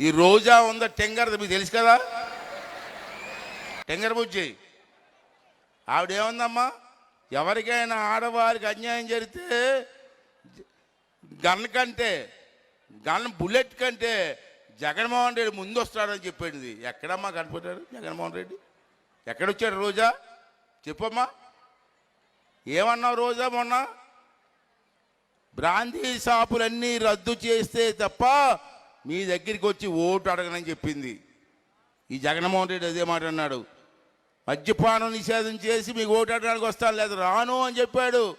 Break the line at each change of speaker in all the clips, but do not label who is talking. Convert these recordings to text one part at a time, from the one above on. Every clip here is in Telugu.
ఈ రోజా ఉందా టెంగర్ మీకు తెలుసు కదా? టెంగర్ బుజ్జి ఆవిడేముందమ్మా? ఎవరికైనా ఆడవారికి అన్యాయం జరిగితే గన్ కంటే గన్ బుల్లెట్ కంటే జగన్మోహన్ రెడ్డి ముందు వస్తాడని చెప్పేది ఎక్కడమ్మా కనిపెట్టాడు జగన్మోహన్ రెడ్డి? ఎక్కడొచ్చాడు రోజా? చెప్పమ్మా. ఏమన్నావు రోజా మొన్న? బ్రాందీ షాపులన్నీ రద్దు చేస్తే తప్ప మీ దగ్గరికి వచ్చి ఓటు అడగనని చెప్పింది. ఈ జగన్మోహన్ రెడ్డి అదే మాట అన్నాడు. మద్యపానం నిషేధం చేసి మీకు ఓటు అడగడానికి వస్తాను లేదు రాను అని చెప్పాడు.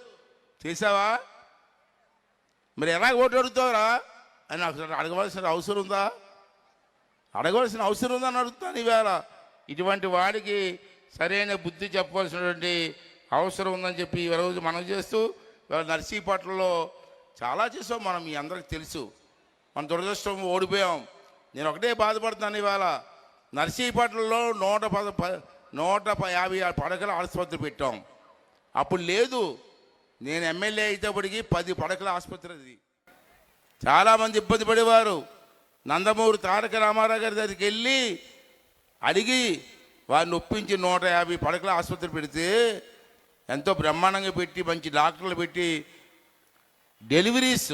చేసావా మరి ఎలా ఓటు అడుగుతావురా? అని నాకు అడగవలసిన అవసరం ఉందా? అడగవలసిన అవసరం ఉందని అడుగుతాను ఈవేళ ఇటువంటి వాడికి సరైన బుద్ధి చెప్పవలసినటువంటి అవసరం ఉందని చెప్పి ఈ రోజు మనం చేస్తూ ఇవాళ నర్సీపట్నంలో చాలా చేసాం మనం మీ అందరికి తెలుసు. మన దురదృష్టం ఓడిపోయాం. నేను ఒకటే బాధపడుతున్నాను ఇవాళ. నర్సీపట్నంలో నూట పద ప- నూట యాభై ఆరు పడకల ఆసుపత్రి పెట్టాం. అప్పుడు లేదు. నేను ఎమ్మెల్యే అయితేప్పటికీ పది పడకల ఆసుపత్రి అది. చాలామంది ఇబ్బంది పడేవారు. నందమూరి తారక రామారావు గారి దగ్గరికి వెళ్ళి అడిగి వారిని ఒప్పించి నూట యాభై పడకల ఆసుపత్రి పెడితే ఎంతో బ్రహ్మాండంగా పెట్టి మంచి డాక్టర్లు పెట్టి డెలివరీస్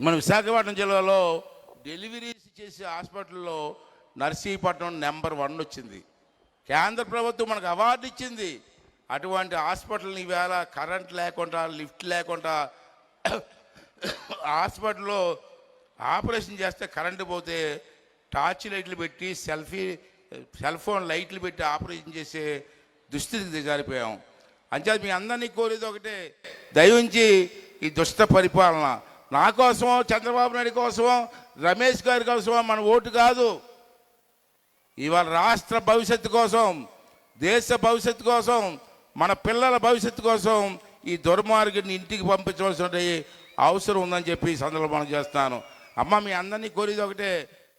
మన విశాఖపట్నం జిల్లాలో డెలివరీస్ చేసే హాస్పిటల్లో నర్సీపట్నం నెంబర్ వన్ వచ్చింది. కేంద్ర ప్రభుత్వం మనకు అవార్డు ఇచ్చింది. అటువంటి హాస్పిటల్ని ఈవేళ కరెంట్ లేకుండా లిఫ్ట్ లేకుండా హాస్పిటల్లో ఆపరేషన్ చేస్తే కరెంటు పోతే టార్చ్ లైట్లు పెట్టి సెల్ఫీ సెల్ ఫోన్ లైట్లు పెట్టి ఆపరేషన్ చేసే దుస్థితికి దిగారిపోయాం. అంచేది మీ అందరినీ కోరేది ఒకటే దయవుంచి ఈ దుష్ట పరిపాలన నా కోసమో చంద్రబాబు నాయుడు కోసమో రమేష్ గారి కోసమో మన ఓటు కాదు. ఇవాళ రాష్ట్ర భవిష్యత్తు కోసం దేశ భవిష్యత్తు కోసం మన పిల్లల భవిష్యత్తు కోసం ఈ దుర్మార్గుడిని ఇంటికి పంపించవలసిన అవసరం ఉందని చెప్పి సందర్భం చేస్తాను అమ్మ మీ అందరినీ కోరేది ఒకటే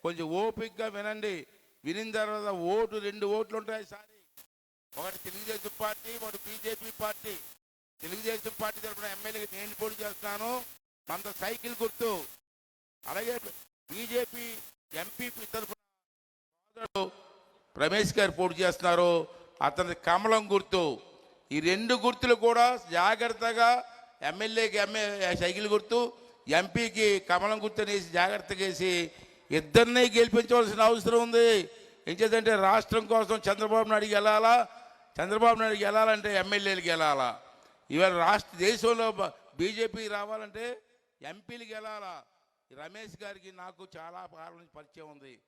కొంచెం ఓపిక్గా వినండి. వినిన తర్వాత ఓటు రెండు ఓట్లు ఉంటాయి సారి. ఒకటి తెలుగుదేశం పార్టీ ఒకటి బీజేపీ పార్టీ. తెలుగుదేశం పార్టీ తరఫున ఎమ్మెల్యేకి నేను పోటీ చేస్తాను మన సైకిల్ గుర్తు. అలాగే బీజేపీ ఎంపీపీ తరఫున రమేష్ గారు పోటీ చేస్తున్నారు. అతని కమలం గుర్తు. ఈ రెండు గుర్తులు కూడా జాగ్రత్తగా ఎమ్మెల్యేకి ఎమ్మె సైకిల్ గుర్తు ఎంపీకి కమలం గుర్తు అనేసి జాగ్రత్తగా వేసి ఇద్దరిని గెలిపించవలసిన అవసరం ఉంది. ఏం చేద్దంటే రాష్ట్రం కోసం చంద్రబాబు నాయుడుకి వెళ్ళాలా చంద్రబాబు నాయుడికి వెళ్ళాలంటే ఎమ్మెల్యేలకు వెళ్ళాలా ఇవాళ రాష్ట్ర దేశంలో బీజేపీ రావాలంటే ఎంపీలు గెలాలా? రమేష్ గారికి నాకు చాలా కాలం నుంచి పరిచయం ఉంది.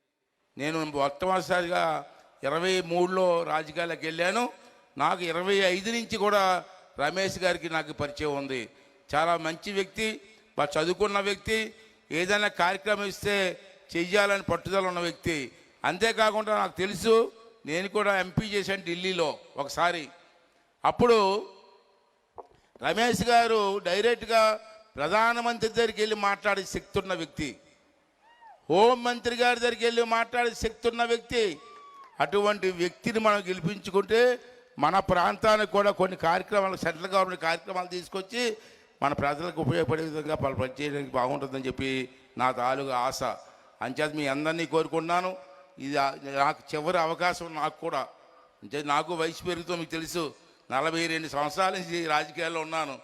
నేను మొట్టమొదటిసారిగా ఇరవై మూడులో రాజకీయాలకు వెళ్ళాను. నాకు ఇరవై ఐదు నుంచి కూడా రమేష్ గారికి నాకు పరిచయం ఉంది. చాలా మంచి వ్యక్తి బాగా చదువుకున్న వ్యక్తి ఏదైనా కార్యక్రమం ఇస్తే చెయ్యాలని పట్టుదల ఉన్న వ్యక్తి. అంతేకాకుండా నాకు తెలుసు నేను కూడా ఎంపీ చేశాను ఢిల్లీలో ఒకసారి. అప్పుడు రమేష్ గారు డైరెక్ట్గా ప్రధానమంత్రి దగ్గరికి వెళ్ళి మాట్లాడే శక్తి ఉన్న వ్యక్తి. హోం మంత్రి గారి దగ్గరికి వెళ్ళి మాట్లాడే శక్తి ఉన్న వ్యక్తి. అటువంటి వ్యక్తిని మనం గెలిపించుకుంటే మన ప్రాంతానికి కూడా కొన్ని కార్యక్రమాలు సెంట్రల్ గవర్నమెంట్ కార్యక్రమాలు తీసుకొచ్చి మన ప్రజలకు ఉపయోగపడే విధంగా పలు పనిచేయడానికి బాగుంటుందని చెప్పి నా తాలూకు ఆశ. అంచేత మీ అందరినీ కోరుకున్నాను ఇది నాకు చివరి అవకాశం నాకు కూడా. అంటే నాకు వయసు పెరుగుతూ మీకు తెలుసు. నలభై రెండు సంవత్సరాల నుంచి రాజకీయాల్లో ఉన్నాను.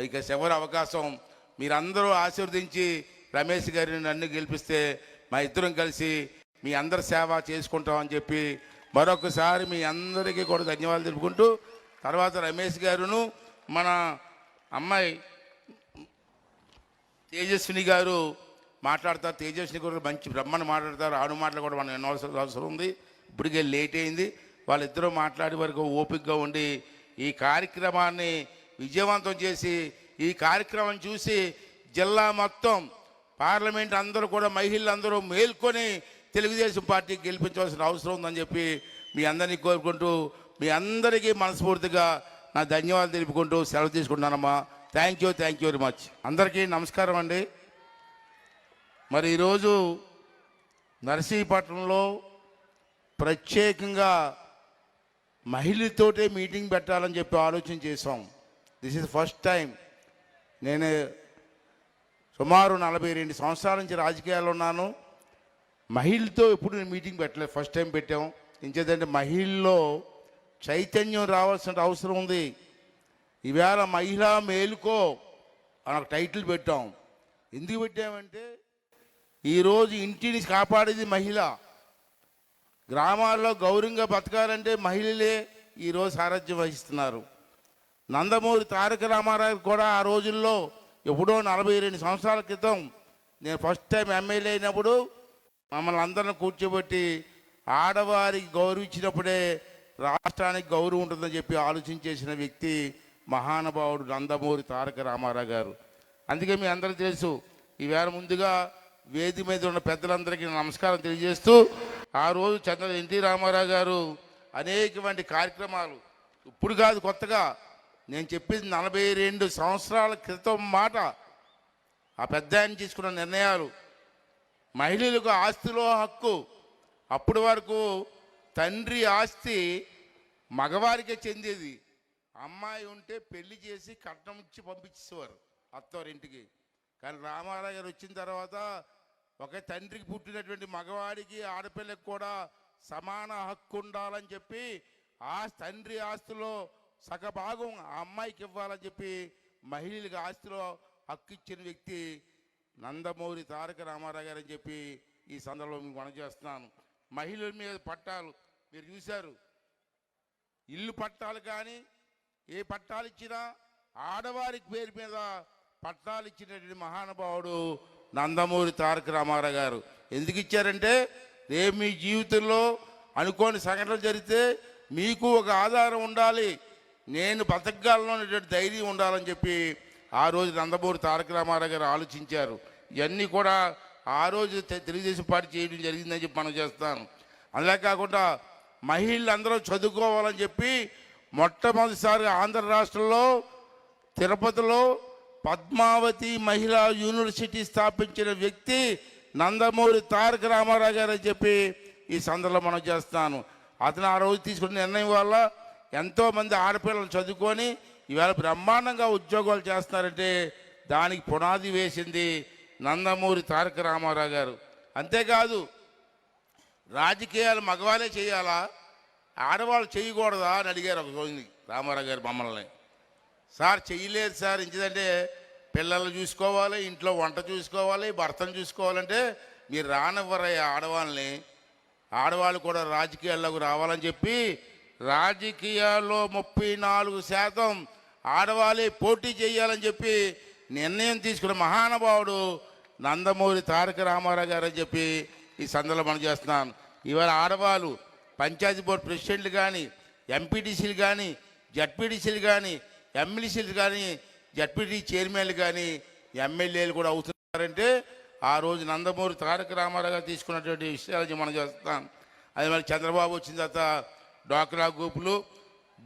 ఇక చివరి అవకాశం మీరందరూ ఆశీర్వదించి రమేష్ గారిని నన్ను గెలిపిస్తే మా ఇద్దరం కలిసి మీ అందరి సేవ చేసుకుంటామని చెప్పి మరొకసారి మీ అందరికీ కూడా ధన్యవాదాలు తెలుపుకుంటూ తర్వాత రమేష్ గారును మన అమ్మాయి తేజస్విని గారు మాట్లాడతారు. తేజస్విని గారు మంచి బ్రహ్మను మాట్లాడతారు. ఆడు మాటలు కూడా మనం వినవలసిన అవసరం ఉంది. ఇప్పటికే లేట్ అయింది. వాళ్ళిద్దరూ మాట్లాడే వరకు ఓపికగా ఉండి ఈ కార్యక్రమాన్ని విజయవంతం చేసి ఈ కార్యక్రమం చూసి జిల్లా మొత్తం పార్లమెంట్ అందరూ కూడా మహిళలు అందరూ మేల్కొని తెలుగుదేశం పార్టీకి గెలిపించవలసిన అవసరం ఉందని చెప్పి మీ అందరినీ కోరుకుంటూ మీ అందరికీ మనస్ఫూర్తిగా నా ధన్యవాదాలు తెలుపుకుంటూ సెలవు తీసుకుంటున్నానమ్మా. Thank you thank you very much అందరికీ నమస్కారం అండి. మరి ఈరోజు నర్సీపట్నంలో ప్రత్యేకంగా మహిళతోటే మీటింగ్ పెట్టాలని చెప్పి ఆలోచన చేసాం దిస్ ఇస్ ఫస్ట్ టైం నేను సుమారు నలభై రెండు సంవత్సరాల నుంచి రాజకీయాల్లో ఉన్నాను. మహిళతో ఎప్పుడు నేను మీటింగ్ పెట్టలేదు. ఫస్ట్ టైం పెట్టాం. ఇంకేదంటే మహిళల్లో చైతన్యం రావాల్సిన అవసరం ఉంది. ఈవేళ మహిళా మేలుకో అని ఒక టైటిల్ పెట్టాం. ఎందుకు పెట్టామంటే ఈరోజు ఇంటిని కాపాడేది మహిళ. గ్రామాల్లో గౌరవంగా బతకాలంటే మహిళలే ఈరోజు సారథ్యం వహిస్తున్నారు. నందమూరి తారక రామారావు కూడా ఆ రోజుల్లో ఎప్పుడో నలభై రెండు సంవత్సరాల క్రితం నేను ఫస్ట్ టైం ఎమ్మెల్యే అయినప్పుడు మమ్మల్ని అందరిని కూర్చోబెట్టి ఆడవారికి గౌరవించినప్పుడే రాష్ట్రానికి గౌరవం ఉంటుందని చెప్పి ఆలోచించేసిన వ్యక్తి మహానుభావుడు నందమూరి తారక రామారావు గారు. అందుకే మీ అందరూ తెలుసు ఈవేళ ముందుగా వేది మీద ఉన్న పెద్దలందరికీ నమస్కారం తెలియజేస్తూ ఆ రోజు చంద్ర ఎన్టీ రామారావు గారు అనేకమంది కార్యక్రమాలు ఇప్పుడు కాదు కొత్తగా నేను చెప్పింది నలభై రెండు సంవత్సరాల క్రితం మాట. ఆ పెద్ద ఆయన తీసుకున్న నిర్ణయాలు. మహిళలకు ఆస్తిలో హక్కు. అప్పటి వరకు తండ్రి ఆస్తి మగవారికే చెందేది. అమ్మాయి ఉంటే పెళ్ళి చేసి కట్నం ఇచ్చి పంపించేవారు అత్తవారింటికి. కానీ రామారావు గారు వచ్చిన తర్వాత ఒక తండ్రికి పుట్టినటువంటి మగవాడికి ఆడపిల్లకి కూడా సమాన హక్కు ఉండాలని చెప్పి ఆ తండ్రి ఆస్తిలో సగభాగం ఆ అమ్మాయికి ఇవ్వాలని చెప్పి మహిళలకు ఆస్తిలో హక్కు ఇచ్చిన వ్యక్తి నందమూరి తారక రామారావు గారు అని చెప్పి ఈ సందర్భంలో మీకు మనం చేస్తున్నాను. మహిళల మీద పట్టాలు మీరు చూశారు. ఇల్లు పట్టాలు కానీ ఏ పట్టాలు ఇచ్చినా ఆడవారికి పేరు మీద పట్టాలు ఇచ్చినటువంటి మహానుభావుడు నందమూరి తారక రామారావు గారు. ఎందుకు ఇచ్చారంటే రేపు మీ జీవితంలో అనుకోని సంఘటనలు జరిగితే మీకు ఒక ఆధారం ఉండాలి. నేను బతకగలను అనేటువంటి ధైర్యం ఉండాలని చెప్పి ఆ రోజు నందమూరి తారక రామారావు గారు ఆలోచించారు. ఇవన్నీ కూడా ఆ రోజు తెలుగుదేశం పార్టీ చేయడం జరిగిందని చెప్పి మనం చేస్తాను. అలా కాకుండా మహిళలందరూ చదువుకోవాలని చెప్పి మొట్టమొదటిసారి ఆంధ్ర రాష్ట్రంలో తిరుపతిలో పద్మావతి మహిళా యూనివర్సిటీ స్థాపించిన వ్యక్తి నందమూరి తారక రామారావు గారు అని చెప్పి ఈ సందర్భంలో మనం చేస్తాను. అతను ఆ రోజు తీసుకున్న నిర్ణయం వల్ల ఎంతోమంది ఆడపిల్లలు చదువుకొని ఇవాళ బ్రహ్మాండంగా ఉద్యోగాలు చేస్తున్నారంటే దానికి పునాది వేసింది నందమూరి తారక రామారావు గారు. అంతేకాదు రాజకీయాలు మగవాళ్ళే చేయాలా? ఆడవాళ్ళు చేయకూడదా అని అడిగారు ఒక రోజుని రామారావు గారు మమ్మల్ని. సార్ చెయ్యలేదు సార్. ఎందుకంటే పిల్లలు చూసుకోవాలి ఇంట్లో వంట చూసుకోవాలి భర్తను చూసుకోవాలంటే మీరు రానివ్వరయ్యా ఆడవాళ్ళని. ఆడవాళ్ళు కూడా రాజకీయాల్లోకి రావాలని చెప్పి రాజకీయాల్లో ముప్పై నాలుగు శాతం ఆడవాళ్ళే పోటీ చేయాలని చెప్పి నిర్ణయం తీసుకున్న మహానుభావుడు నందమూరి తారక రామారావు గారు అని చెప్పి ఈ సందర్భంలో మనం చేస్తున్నాను ఇవాళ ఆడవాళ్ళు పంచాయతీ బోర్డు ప్రెసిడెంట్లు కానీ ఎంపీటీసీలు కానీ జడ్పీటీసీలు కానీ ఎమ్మెల్సీలు కానీ జడ్పీటీ చైర్మన్లు కానీ ఎమ్మెల్యేలు కూడా అవుతున్నారంటే ఆ రోజు నందమూరి తారక రామారావు గారు తీసుకున్నటువంటి విషయాలు మనం చేస్తాం అది మరి చంద్రబాబు వచ్చిన తర్వాత డ్వాక్రా గ్రూపులు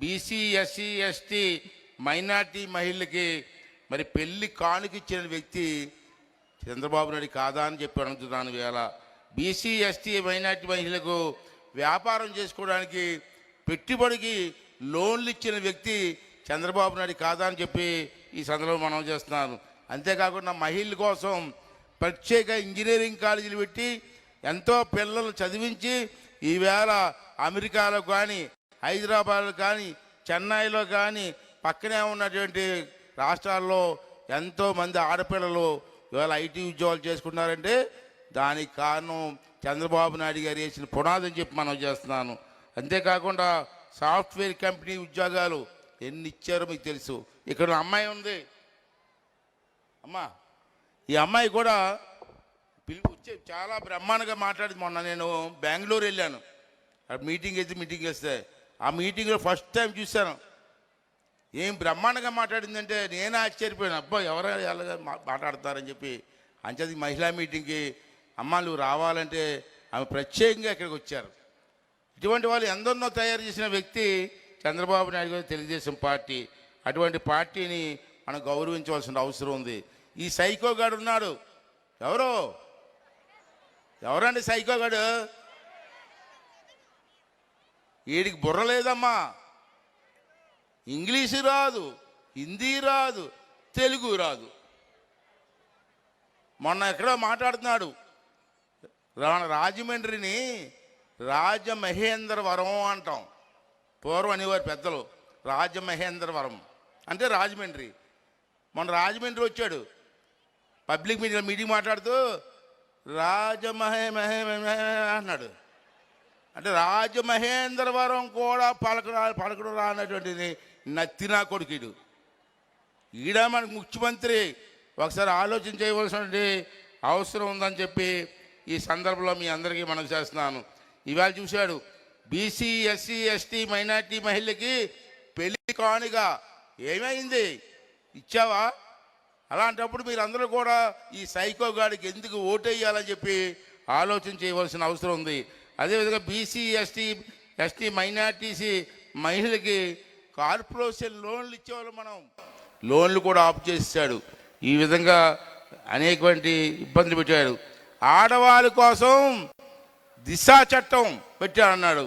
బీసీ ఎస్సీ ఎస్టీ మైనార్టీ మహిళలకి మరి పెళ్ళి కానుక ఇచ్చిన వ్యక్తి చంద్రబాబు నాయుడు కాదా అని చెప్పి అడుగుతున్నాను వేళ. బీసీ ఎస్టీ మైనార్టీ మహిళలకు వ్యాపారం చేసుకోవడానికి పెట్టుబడికి లోన్లు ఇచ్చిన వ్యక్తి చంద్రబాబు నాయుడు కాదా అని చెప్పి ఈ సందర్భంలో మనం చేస్తున్నాను. అంతేకాకుండా మహిళల కోసం ప్రత్యేక ఇంజనీరింగ్ కాలేజీలు పెట్టి ఎంతో పిల్లలు చదివించి ఈవేళ అమెరికాలో కానీ హైదరాబాద్లో కానీ చెన్నైలో కానీ పక్కనే ఉన్నటువంటి రాష్ట్రాల్లో ఎంతోమంది ఆడపిల్లలు ఇవాళ ఐటీ ఉద్యోగాలు చేసుకున్నారంటే దానికి కారణం చంద్రబాబు నాయుడు గారు వేసిన పునాదని చెప్పి మనం చేస్తున్నాను. అంతేకాకుండా సాఫ్ట్వేర్ కంపెనీ ఉద్యోగాలు ఎన్ని ఇచ్చారో మీకు తెలుసు. ఇక్కడ అమ్మాయి ఉంది. అమ్మా ఈ అమ్మాయి కూడా పిలిపి చాలా బ్రహ్మాండంగా మాట్లాడింది. మొన్న నేను బెంగళూరు వెళ్ళాను. మీటింగ్ అయితే మీటింగ్ వేస్తే ఆ మీటింగ్లో ఫస్ట్ టైం చూశాను. ఏం బ్రహ్మాండంగా మాట్లాడిందంటే నేను ఆశ్చర్యపోయాను. అబ్బా ఎవరు ఎలాగ మాట్లాడతారని చెప్పి. అంచేది మహిళా మీటింగ్కి అమ్మ నువ్వు రావాలంటే ఆమె ప్రత్యేకంగా ఇక్కడికి వచ్చారు. ఇటువంటి వాళ్ళు ఎందరినో తయారు చేసిన వ్యక్తి చంద్రబాబు నాయుడు గారు తెలుగుదేశం పార్టీ. అటువంటి పార్టీని మనం గౌరవించవలసిన అవసరం ఉంది. ఈ సైకోగాడు ఉన్నాడు. ఎవరో? ఎవరండి సైకోగాడు వీడికి బుర్ర లేదమ్మా. ఇంగ్లీషు రాదు హిందీ రాదు తెలుగు రాదు. మొన్న ఎక్కడో మాట్లాడుతున్నాడు మన రాజమండ్రిని రాజమహేంద్రవరం అంటాం. పూర్వం అనేవారు పెద్దలు రాజమహేంద్రవరం. అంటే రాజమండ్రి. మన రాజమండ్రి వచ్చాడు. పబ్లిక్ మీటింగ్ మీటింగ్ మాట్లాడుతూ రాజమహే మహే మహే అన్నాడు. అంటే రాజమహేంద్రవరం కూడా పలకడా పలకడు రానటువంటిది నత్తినా కొడుకుడు. ఈడ మన ముఖ్యమంత్రి ఒకసారి ఆలోచన చేయవలసినటువంటి అవసరం ఉందని చెప్పి ఈ సందర్భంలో మీ అందరికీ మనం చేస్తున్నాను. ఇవాళ చూశాడు బీసీ ఎస్సీ ఎస్టీ మైనార్టీ మహిళకి పెళ్ళి కానుగా ఏమైంది? ఇచ్చావా? అలాంటప్పుడు మీరందరూ కూడా ఈ సైకో గాడికి ఎందుకు ఓటేయాలని చెప్పి ఆలోచన చేయవలసిన అవసరం ఉంది. అదేవిధంగా బీసీ ఎస్టీ ఎస్టీ మైనార్టీసీ మహిళలకి కార్పొరేషన్ లోన్లు ఇచ్చేవాళ్ళు మనం. లోన్లు కూడా ఆఫ్ చేశాడు. ఈ విధంగా అనేకటువంటి ఇబ్బందులు పెట్టాడు ఆడవాళ్ళ కోసం దిశా చట్టం పెట్టాడు అన్నాడు